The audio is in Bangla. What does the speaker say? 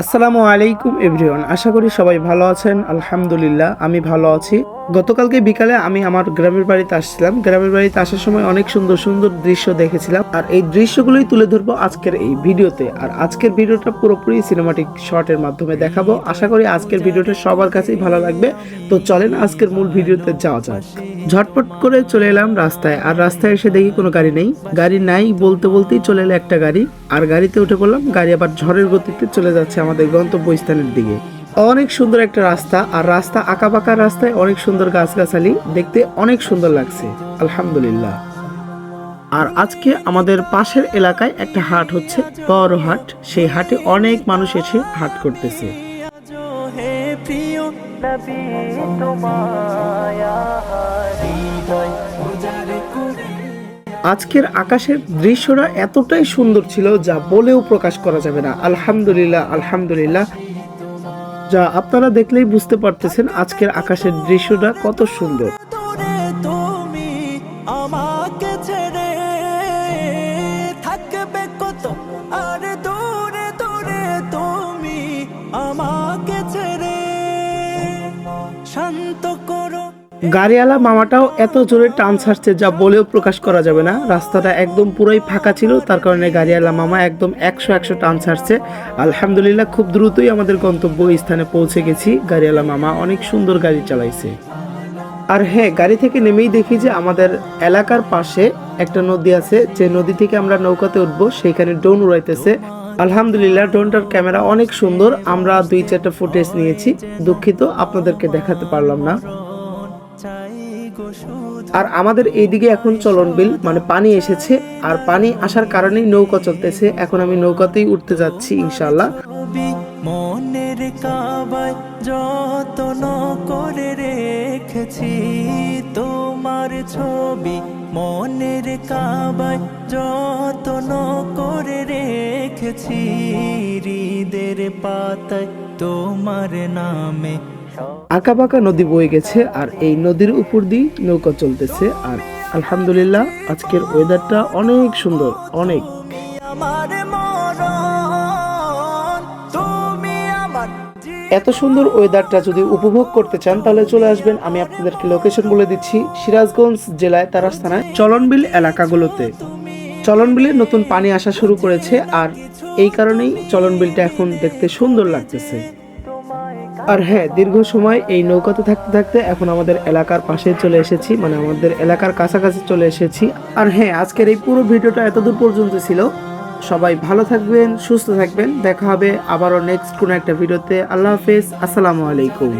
আসসালামু আলাইকুম, এভরিওয়ান। আশা করি সবাই ভালো আছেন। আলহামদুলিল্লাহ, আমি ভালো আছি। গতকালকে বিকালে আমি আমার গ্রামের বাড়িতে আসছিলাম। গ্রামের বাড়িতে আসার সময় অনেক সুন্দর সুন্দর দৃশ্য দেখেছিলাম। আর এই দৃশ্যগুলোই তুলে ধরবো আজকের এই ভিডিওতে। আর আজকের ভিডিওটা পুরোপুরি সিনেমাটিক শর্টের মাধ্যমে দেখাবো। আশা করি আজকের ভিডিওটা সবার কাছেই ভালো লাগবে। তো চলেন আজকের মূল ভিডিওতে যাওয়া যাক। ঝটপট করে চলে এলাম রাস্তায়। আর রাস্তায় এসে দেখি কোনো গাড়ি নেই। গাড়ি নাই বলতে বলতেই চলে এলো একটা গাড়ি। আর গাড়িতে উঠে পড়লাম, গাড়ি আবার ঝড়ের গতিতে চলে যাচ্ছে আমাদের গন্তব্যস্থানের দিকে। অনেক সুন্দর একটা রাস্তা, আর রাস্তা আঁকাবাঁকা রাস্তায় অনেক সুন্দর গাছগাছালি। দেখতে অনেক সুন্দর লাগছে, আলহামদুলিল্লাহ। আর আজকে আমাদের পাশের এলাকায় একটা হাট হচ্ছে বড় হাট সেই হাটে অনেক মানুষ এসে হাট করতেছে। প্রিয় নবী আজকের আকাশের দৃশ্যটা এতটাই সুন্দর ছিল যা বলেও প্রকাশ করা যাবে না। আলহামদুলিল্লাহ আলহামদুলিল্লাহ। যা আপনারা দেখলেই বুঝতে পারতেছেন আজকের আকাশের দৃশ্যটা কত সুন্দর। গাড়িওয়ালা মামাটাও এত জোরে টান ছাড়ছে যা বলেও প্রকাশ করা যাবে না। রাস্তাটা একদম পুরোই ফাঁকা ছিল, তার কারণে গাড়িওয়ালা মামা একদম একশো একশো টান ছাড়ছে। আলহামদুলিল্লাহ, খুব দ্রুতই আমাদের গন্তব্য স্থানে পৌঁছে গেছি। গাড়িওয়ালা মামা অনেক সুন্দর গাড়ি চালাইছে। আর হ্যাঁ গাড়ি থেকে নেমেই দেখি যে আমাদের এলাকার পাশে একটা নদী আছে, যে নদী থেকে আমরা নৌকাতে উঠবো, সেইখানে ড্রোন উড়াইতেছে। আলহামদুলিল্লাহ, ড্রোনটার ক্যামেরা অনেক সুন্দর। আমরা দুই চারটা ফুটেজ নিয়েছি। দুঃখিত, আপনাদেরকে দেখাতে পারলাম না। আর আমাদের এইদিকে এখন চলন বিল মানে পানি এসেছে, আর পানি আসার কারণেই নৌকা চলতেছে। এখন আমি নৌকাতেই উঠতে যাচ্ছি ইনশাল্লাহ মনের কাবায় যতন করে রেখেছি তোমার ছবি। মনের কাবায় যতন করে রেখেছি, হৃদের পাতায় তোমার নামে আঁকাবাঁকা নদী বয়ে গেছে আর এই নদীর উপর দিয়ে নৌকা চলতেছে আর আলহামদুলিল্লাহ আজকের ওয়েদারটা অনেক সুন্দর, অনেক। এত সুন্দর ওয়েদারটা যদি উপভোগ করতে চান তাহলে চলে আসবেন, আমি আপনাদেরকে লোকেশন বলে দিচ্ছি, সিরাজগঞ্জ জেলায় তারাস থানায় চলনবিল এলাকাগুলোতে। চলনবিলে নতুন পানি আসা শুরু করেছে আর এই কারণেই চলনবিলটা এখন দেখতে সুন্দর লাগতেছে। আর হ্যাঁ দীর্ঘ সময় এই নৌকাতে থাকতে থাকতে এখন আমাদের এলাকার পাশে চলে এসেছি মানে আমাদের এলাকার কাছাকাছি চলে এসেছি। আর হ্যাঁ আজকের এই পুরো ভিডিওটা এতদূর পর্যন্ত ছিল। সবাই ভালো থাকবেন, সুস্থ থাকবেন। দেখা হবে আবারও নেক্সট কোনো একটা ভিডিওতে। আল্লাহ হাফেজ, আসসালামু আলাইকুম।